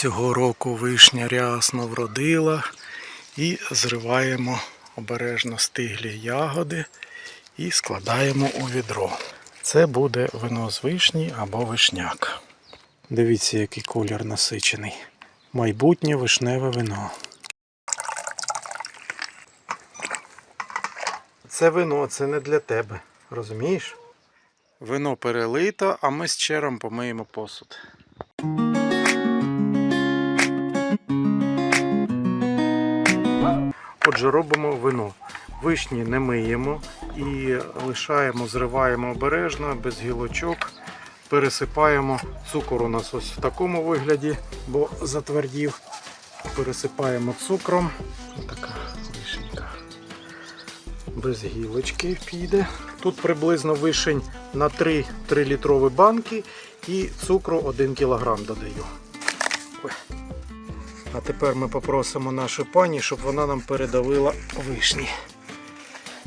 Цього року вишня рясно вродила і зриваємо обережно стиглі ягоди і складаємо у відро. Це буде вино з вишні або вишняк. Дивіться, який колір насичений. Майбутнє вишневе вино. Це вино, це не для тебе. Розумієш? Вино перелито, а ми з чером помиємо посуд. Отже, робимо вино. Вишні не миємо і лишаємо, зриваємо обережно, без гілочок. Пересипаємо цукор у нас ось в такому вигляді, бо затвердів. Пересипаємо цукром. Така вишенька. Без гілочки піде. Тут приблизно вишень на 3 3-літрові банки і цукру 1 кг додаю. Ой. А тепер ми попросимо нашу пані, щоб вона нам передавила вишні.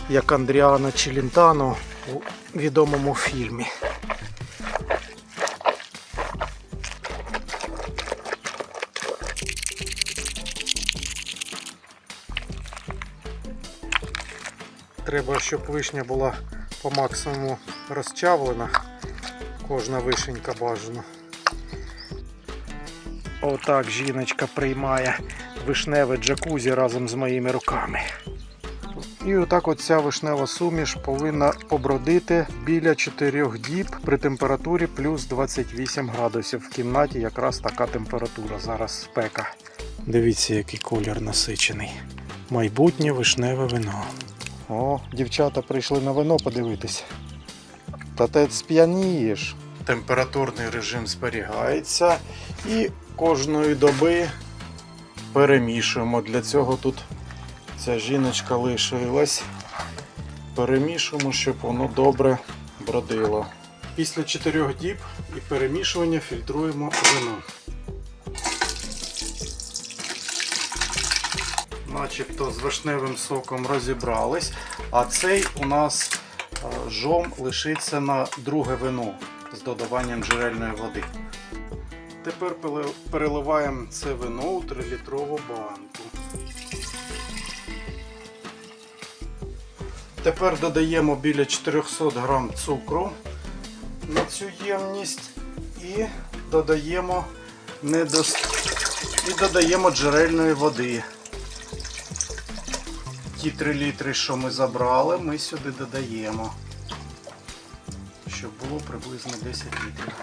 Як Андріана Челінтано у відомому фільмі. Треба, щоб вишня була по максимуму розчавлена. Кожна вишенька бажано. Отак жіночка приймає вишневе джакузі разом з моїми руками. І отак от ця вишнева суміш повинна побродити біля 4 діб при температурі плюс 28 градусів. В кімнаті якраз така температура, зараз спека. Дивіться, який колір насичений. Майбутнє вишневе вино. О, дівчата прийшли на вино подивитись. Та ти сп'янієш. Температурний режим зберігається і кожної доби перемішуємо. Для цього тут ця жіночка лишилась. Перемішуємо, щоб воно добре бродило. Після 4 діб і перемішування фільтруємо вино. Начебто з вишневим соком розібрались, а цей у нас е, жом лишиться на друге вино з додаванням джерельної води. Тепер переливаємо це вино у 3-літрову банку. Тепер додаємо біля 400 грам цукру на цю ємність і додаємо недос... і додаємо джерельної води. Ті 3 літри, що ми забрали, ми сюди додаємо. Щоб було приблизно 10 літрів.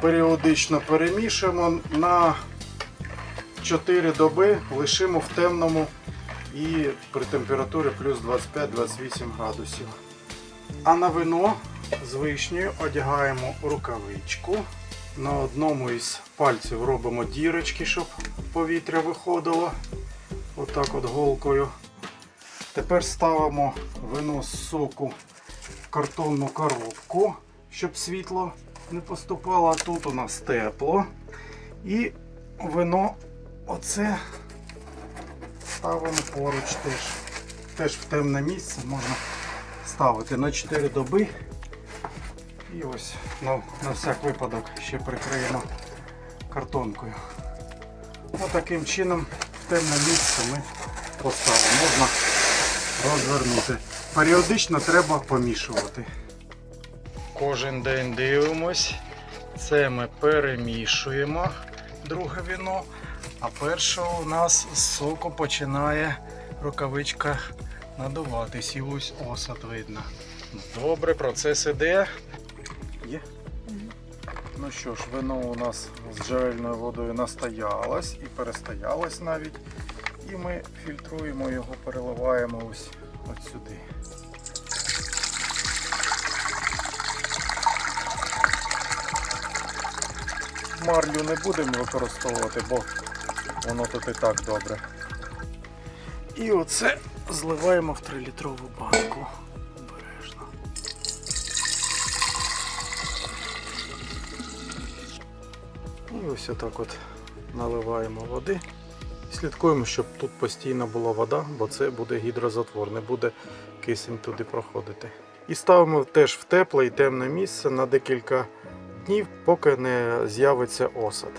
Періодично перемішуємо на 4 доби, лишимо в темному і при температурі плюс 25-28 градусів. А на вино з вишнею одягаємо рукавичку. На одному із пальців робимо дірочки, щоб повітря виходило. Отак от голкою. Тепер ставимо вино з соку в картонну коробку, щоб світло не поступало. Тут у нас тепло. І вино оце ставимо поруч теж. Теж в темне місце можна ставити на 4 доби. І ось на, на всяк випадок ще прикриємо картонкою. Ось таким чином в темне місце ми поставимо. Можна розвернути. Періодично треба помішувати. Кожен день дивимось. Це ми перемішуємо друге віно. А перше у нас з соку починає рукавичка надуватись. І ось осад видно. Добре, процес іде. Є. Ну що ж, вино у нас з джерельною водою настоялось і перестоялось навіть. І ми фільтруємо його, переливаємо ось от сюди. Марлю не будемо використовувати, бо воно тут і так добре. І оце зливаємо в 3-літрову банку. Обережно. І ось отак от наливаємо води. Слідкуємо, щоб тут постійно була вода, бо це буде гідрозатвор, не буде кисень туди проходити. І ставимо теж в тепле і темне місце на декілька днів, поки не з'явиться осад.